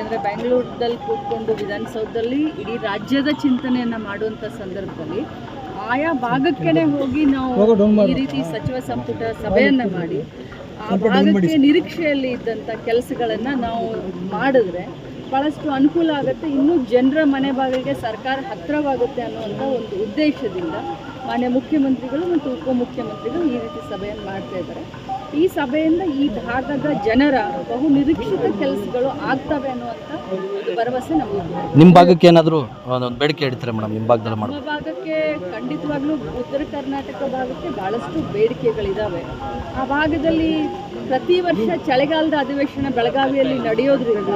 ಯಾಕೆಂದರೆ ಬೆಂಗಳೂರದಲ್ಲಿ ಕೂತ್ಕೊಂಡು ವಿಧಾನಸೌಧದಲ್ಲಿ ಇಡೀ ರಾಜ್ಯದ ಚಿಂತನೆಯನ್ನು ಮಾಡುವಂಥ ಸಂದರ್ಭದಲ್ಲಿ ಆಯಾ ಭಾಗಕ್ಕೇ ಹೋಗಿ ನಾವು ಈ ರೀತಿ ಸಚಿವ ಸಂಪುಟ ಸಭೆಯನ್ನು ಮಾಡಿ ಆ ಭಾಗಕ್ಕೆ ನಿರೀಕ್ಷೆಯಲ್ಲಿ ಇದ್ದಂಥ ಕೆಲಸಗಳನ್ನು ನಾವು ಮಾಡಿದ್ರೆ ಭಾಳಷ್ಟು ಅನುಕೂಲ ಆಗುತ್ತೆ. ಇನ್ನೂ ಜನರ ಮನೆ ಬಾಗಿಲಿಗೆ ಸರ್ಕಾರ ಹತ್ತಿರವಾಗುತ್ತೆ ಅನ್ನುವಂಥ ಒಂದು ಉದ್ದೇಶದಿಂದ ಮಾನ್ಯ ಮುಖ್ಯಮಂತ್ರಿಗಳು ಮತ್ತು ಉಪಮುಖ್ಯಮಂತ್ರಿಗಳು ಈ ರೀತಿ ಸಭೆಯನ್ನು ಮಾಡ್ತಾ ಇದ್ದಾರೆ. ಈ ಸಭೆಯಿಂದ ಈ ಭಾಗದ ಜನರ ಬಹು ನಿರೀಕ್ಷಿತ ಕೆಲಸಗಳು ಆಗ್ತವೆ ಅನ್ನುವಂಥ ಒಂದು ಭರವಸೆ ನಮಗೆ ನಿಮ್ಮ ಭಾಗಕ್ಕೆ ಏನಾದರೂ ಒಂದು ಬೇಡಿಕೆ ಇಡ್ತಾರೆ ಮೇಡಮ್? ನಿಮ್ಮ ಭಾಗದಲ್ಲಿ ನಮ್ಮ ಭಾಗಕ್ಕೆ ಖಂಡಿತವಾಗ್ಲೂ ಉತ್ತರ ಕರ್ನಾಟಕ ಭಾಗಕ್ಕೆ ಬಹಳಷ್ಟು ಬೇಡಿಕೆಗಳಿದ್ದಾವೆ ಆ ಭಾಗದಲ್ಲಿ ಪ್ರತಿ ವರ್ಷ ಚಳಿಗಾಲದ ಅಧಿವೇಶನ ಬೆಳಗಾವಿಯಲ್ಲಿ ನಡೆಯೋದ್ರಿಂದ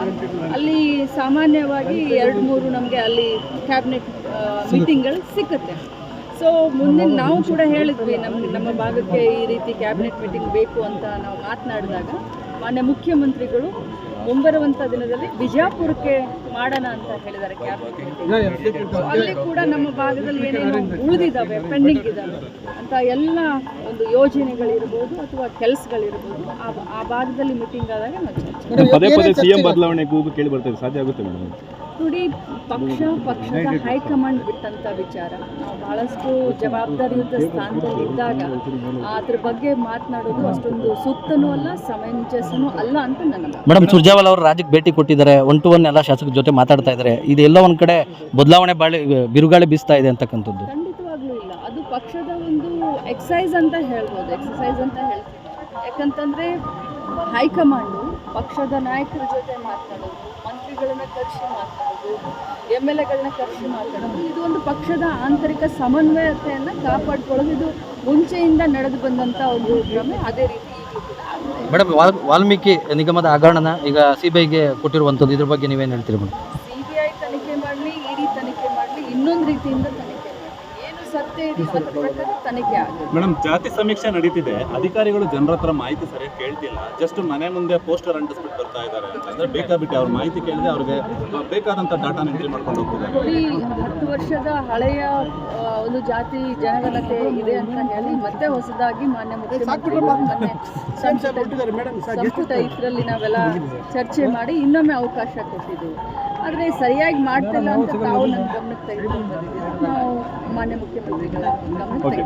ಅಲ್ಲಿ ಸಾಮಾನ್ಯವಾಗಿ ಎರಡು ಮೂರು ನಮಗೆ ಅಲ್ಲಿ ಕ್ಯಾಬಿನೆಟ್ ಮೀಟಿಂಗ್ಗಳು ಸಿಕ್ಕುತ್ತೆ. ಸೊ ಮುಂದಿನ ನಾವು ಕೂಡ ಹೇಳಿದ್ವಿ ನಮ್ಗೆ ನಮ್ಮ ಭಾಗಕ್ಕೆ ಈ ರೀತಿ ಕ್ಯಾಬಿನೆಟ್ ಮೀಟಿಂಗ್ ಬೇಕು ಅಂತ ನಾವು ಮಾತನಾಡಿದಾಗ, ಮಾನ್ಯ ಮುಖ್ಯಮಂತ್ರಿಗಳು ಮುಂಬರುವಂಥ ದಿನದಲ್ಲಿ ಬಿಜಾಪುರಕ್ಕೆ ಮಾಡೋಣ ಅಂತ ಹೇಳಿದ್ದಾರೆ ಅಲ್ಲಿ ಕೂಡ ನಮ್ಮ ಭಾಗದಲ್ಲಿ ಏನೇನು ಉಳಿದಿದ್ದಾವೆ ಪೆಂಡಿಂಗ್ ಇದ್ದಾವೆ ಅಂತ ಎಲ್ಲ ಒಂದು ಯೋಜನೆಗಳಿರ್ಬೋದು ಅಥವಾ ಕೆಲಸಗಳಿರ್ಬೋದು ಆ ಆ ಭಾಗದಲ್ಲಿ ಮೀಟಿಂಗ್ ಆದಾಗ ನಾವು ಪದೇ ಪದೇ ಸಿಎಂ ಬದಲಾವಣೆ ಕೂಗು ಕೇಳಿ ಬರ್ತದೆ ಸಾಧ್ಯ ಆಗುತ್ತೆ ಮೇಡಮ್? ನೋಡಿ ಪಕ್ಷ ಪಕ್ಷದ ಹೈಕಮಾಂಡ್ ಬಿಟ್ಟಂತ ವಿಚಾರ. ನಾವು ಬಹಳಷ್ಟು ಜವಾಬ್ದಾರಿಯುತ ಸ್ಥಾನದಲ್ಲಿ ಇದ್ದಾಗ ಅದ್ರ ಬಗ್ಗೆ ಮಾತನಾಡೋದು ಅಷ್ಟೊಂದು ಸೂಕ್ತನೂ ಅಲ್ಲ ಸಮಂಜಸನೂ ಅಲ್ಲ ಅಂತ ನನ್ನ. ಮೇಡಮ್ ಸುರ್ಜೇವಾಲ ಅವರು ರಾಜ್ಯಕ್ಕೆ ಭೇಟಿ ಕೊಟ್ಟಿದ್ದಾರೆ. ಒನ್ ಟು ಒನ್ ಎಲ್ಲ ಶಾಸಕರ ಜೊತೆ ಮಾತಾಡ್ತಾ ಇದ್ದಾರೆ. ಇದೆಲ್ಲ ಒಂದು ಕಡೆ ಬದಲಾವಣೆ ಬಾಳಿ ಬಿರುಗಾಳಿ ಬೀಸ್ತಾ ಇದೆ ಅಂತಕ್ಕಂಥದ್ದು. ಖಂಡಿತವಾಗ್ಲೂ ಇಲ್ಲ. ಅದು ಪಕ್ಷದ ಒಂದು ಎಕ್ಸಸೈಸ್ ಅಂತ ಹೇಳ್ಬೋದು ಎಕ್ಸಸೈಸ್ ಅಂತ ಹೇಳ್ತೀವಿ ಯಾಕಂತಂದರೆ ಹೈಕಮಾಂಡು ಪಕ್ಷದ ನಾಯಕರ ಜೊತೆ ಮಾತಾಡೋದು ಮಂತ್ರಿಗಳನ್ನ ಕರೆಸಿ ಮಾತಾಡೋದು ಎಂ ಎಲ್ ಎಗಳನ್ನ ಕರೆಸಿ ಮಾತಾಡೋದು. ಇದು ಒಂದು ಪಕ್ಷದ ಆಂತರಿಕ ಸಮನ್ವಯತೆಯನ್ನು ಕಾಪಾಡ್ಕೊಳ್ಳೋದು. ಇದು ಮುಂಚೆಯಿಂದ ನಡೆದು ಬಂದಂಥ ಒಂದು ಕ್ರಮ. ಅದೇ ರೀತಿ. ಮೇಡಮ್ ವಾಲ್ ವಾಲ್ಮೀಕಿ ನಿಗಮದ ಹಗರಣನ ಈಗ ಸಿ ಬಿ ಐಗೆ ಕೊಟ್ಟಿರುವಂಥದ್ದು ಇದ್ರ ಬಗ್ಗೆ ನೀವೇನು ಹೇಳ್ತೀರಿ ಮೇಡಮ್ ಸಿಬಿಐ ತನಿಖೆ ಮಾಡಲಿ ಇಡಿ ತನಿಖೆ ಮಾಡಲಿ ಇನ್ನೊಂದು ರೀತಿಯಿಂದ ತನಿಖೆ ಸತ್ಯ ಇದೆ ಅದ್ರ ಪ್ರಕಾರ ತನಿಖೆ ಆಗಲಿ ಮೇಡಮ್ ಜಾತಿ ಸಮೀಕ್ಷೆ ನಡೀತಿದೆ. ಅಧಿಕಾರಿಗಳು ಜನರ ಹತ್ರ ಮಾಹಿತಿ ಸರಿಯಾಗಿ ಕೇಳ್ತಿಲ್ಲ. ಜಸ್ಟ್ ಮನೆ ಮುಂದೆ ಪೋಸ್ಟರ್ ಅಂಟಿಸ್ಬಿಟ್ಟು ಬರ್ತಾ ಇದ್ದಾರೆ ಅಂತಂದ್ರೆ ಬೇಕಾಬಿಟ್ಟು ಅವ್ರ ಮಾಹಿತಿ ಕೇಳಿದ್ರೆ ಅವ್ರಿಗೆ ಬೇಕಾದಂತ ಡಾಟಾ ಎಂಟ್ರಿ ಮಾಡ್ಕೊಂಡು ಹೋಗ್ತಿದ್ದಾರೆ. ನೋಡಿ ಹತ್ತು ವರ್ಷದ ಹಳೆಯ ಒಂದು ಜಾತಿ ಜನಗಣತಿ ಇದೆ ಅಂತ ಹೇಳಿ ಮತ್ತೆ ಹೊಸದಾಗಿ ಮಾನ್ಯ ಮುಖ್ಯಮಂತ್ರಿ ಮೊನ್ನೆ ಸಂಪುಟ ಸಂಪುಟ ಇದರಲ್ಲಿ ನಾವೆಲ್ಲ ಚರ್ಚೆ ಮಾಡಿ ಇನ್ನೊಮ್ಮೆ ಅವಕಾಶ ಕೊಟ್ಟಿದ್ದೀವಿ. ಆದರೆ ಸರಿಯಾಗಿ ಮಾಡ್ತಿಲ್ಲ ಅಂತ ನಾವು ನಮ್ಮ ಗಮನಕ್ಕೆ ತೆಗೆದುಕೊಂಡು ನಾವು ಮಾನ್ಯ ಮುಖ್ಯಮಂತ್ರಿಗಳ ಗಮನಕ್ಕೆ